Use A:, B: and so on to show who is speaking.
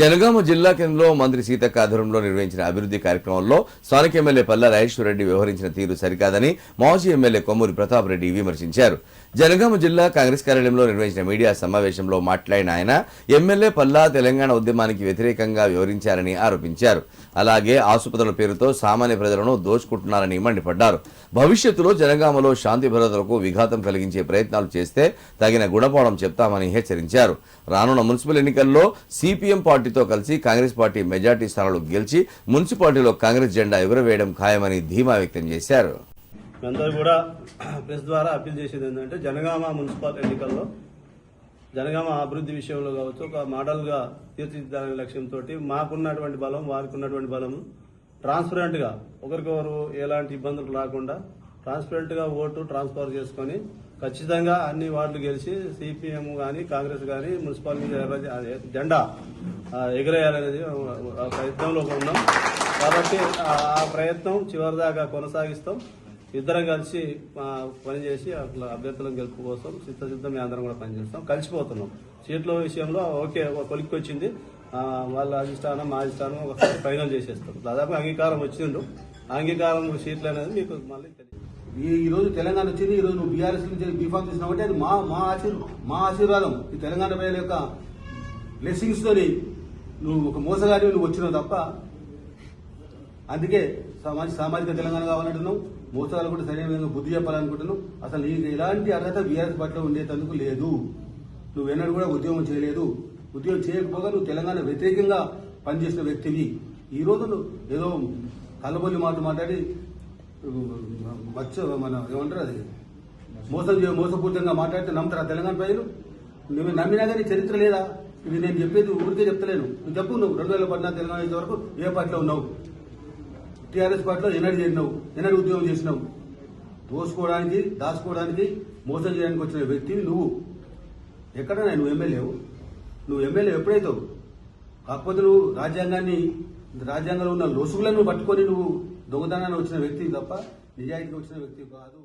A: జనగామ జిల్లా కేంద్రంలో మంత్రి సీతక్క ఆధ్వర్యంలో నిర్వహించిన అభివృద్ధి కార్యక్రమంలో స్థానిక ఎమ్మెల్యే పల్లా రెడ్డి వ్యవహరించిన తీరు సరికాదని మాజీ ఎమ్మెల్యే కొమ్మూరి ప్రతాప్ రెడ్డి విమర్శించారు. జనగామ జిల్లా కాంగ్రెస్ కార్యాలయంలో నిర్వహించిన మీడియా సమావేశంలో మాట్లాడిన ఆయన ఎమ్మెల్యే పల్లా తెలంగాణ ఉద్యమానికి వ్యతిరేకంగా వివరించారని ఆరోపించారు. అలాగే ఆసుపత్రుల పేరుతో సామాన్య ప్రజలను దోచుకుంటున్నారని మండిపడ్డారు. భవిష్యత్తులో జనగామలో శాంతి భద్రతలకు విఘాతం కలిగించే ప్రయత్నాలు చేస్తే తగిన గుణపాఠం చెప్తామని హెచ్చరించారు. రానున్న మున్సిపల్ ఎన్నికల్లో సిపిఎం పార్టీ పార్టీతో కలిసి కాంగ్రెస్ పార్టీ మెజార్టీ స్థానాలు గెలిచి మున్సిపాలిటీలో కాంగ్రెస్ జెండా ఎగురవేయడం ఖాయమని ధీమా వ్యక్తం చేశారు.
B: అందరూ కూడా ప్రెస్ ద్వారా అప్పీల్ చేసేది ఏంటంటే జనగామ మున్సిపల్ ఎన్నికల్లో జనగామ అభివృద్ధి విషయంలో కావచ్చు ఒక మోడల్గా తీర్చిదిద్దాలనే లక్ష్యంతో మాకున్నటువంటి బలం వారికి ఉన్నటువంటి బలం ట్రాన్స్పరెంట్గా ఒకరికొకరు ఎలాంటి ఇబ్బందులు రాకుండా ట్రాన్స్పరెంట్గా ఓటు ట్రాన్స్ఫర్ చేసుకొని ఖచ్చితంగా అన్ని వార్డులు గెలిచి సిపిఎం కానీ కాంగ్రెస్ కానీ మున్సిపాలిటీ జెండా ఎగరేయాలనేది ఆ ప్రయత్నంలో ఉన్నాం. కాబట్టి ఆ- ప్రయత్నం ప్రయత్నం చివరిదాకా కొనసాగిస్తాం. ఇద్దరం కలిసి పనిచేసి అట్లా అభ్యర్థుల గెలుపు కోసం సిద్ధసిద్ధం మేము అందరం కూడా పనిచేస్తాం. కలిసిపోతున్నాం. సీట్ల విషయంలో ఓకే ఒక కొలిక్కి వచ్చింది వాళ్ళ అధిష్టానం మా అధిష్టానం ఒకసారి ఫైనల్ చేసేస్తాం దాదాపు అంగీకారం వచ్చిండు. అంగీకారం సీట్లు అనేది మీకు మళ్ళీ తెలియదు.
C: ఈ ఈ రోజు తెలంగాణ వచ్చింది. ఈ రోజు నువ్వు బీఆర్ఎస్ నుంచి బీఫామ్ చేసినావు అది మా మా ఆశీర్ మా ఆశీర్వాదం. ఈ తెలంగాణ ప్రజల యొక్క బ్లెస్సింగ్స్ తోని నువ్వు ఒక మోసగాడి నువ్వు వచ్చినావు తప్ప. అందుకే సామాజిక సామాజిక తెలంగాణ కావాలంటున్నావు. మోసాలు కూడా సరైన విధంగా బుద్ధి చెప్పాలనుకుంటున్నావు. అసలు నీకు ఎలాంటి అర్హత బీఆర్ఎస్ పట్ల ఉండేటందుకు లేదు. నువ్వు ఎన్నడూ కూడా ఉద్యోగం చేయలేదు. ఉద్యోగం చేయకపోగా నువ్వు తెలంగాణ వ్యతిరేకంగా పనిచేసిన వ్యక్తివి. ఈ రోజు ఏదో కలబొల్లి మాట మాట్లాడి మచ్చ మన ఏమంటారు అది? మోసం మోసపూరితంగా మాట్లాడితే నమ్ముతారా తెలంగాణ ప్రజలు? నువ్వు నమ్మినా కానీ చరిత్ర లేదా? ఇది నేను చెప్పేది ఊరికే చెప్తలేను. నువ్వు చెప్పు నువ్వు రెండు వేల పద్నాలుగు తెలంగాణ వరకు ఏ పార్టీలో ఉన్నావు? టీఆర్ఎస్ పార్టీలో ఎన్నడు చేరినావు ఎన్నడు ఉద్యోగం చేసినావు. దోసుకోవడానికి దాచుకోవడానికి మోసం చేయడానికి వచ్చిన వ్యక్తివి నువ్వు. ఎక్కడన్నా నువ్వు ఎమ్మెల్యేవు నువ్వు ఎమ్మెల్యే ఎప్పుడైతావు? కాకపోతే నువ్వు రాజ్యాంగాన్ని రాజ్యాంగంలో ఉన్న లొసుగులను పట్టుకొని నువ్వు దొంగతనాన్ని వచ్చిన వ్యక్తి తప్ప నిజాయితీకి వచ్చిన వ్యక్తి కాదు.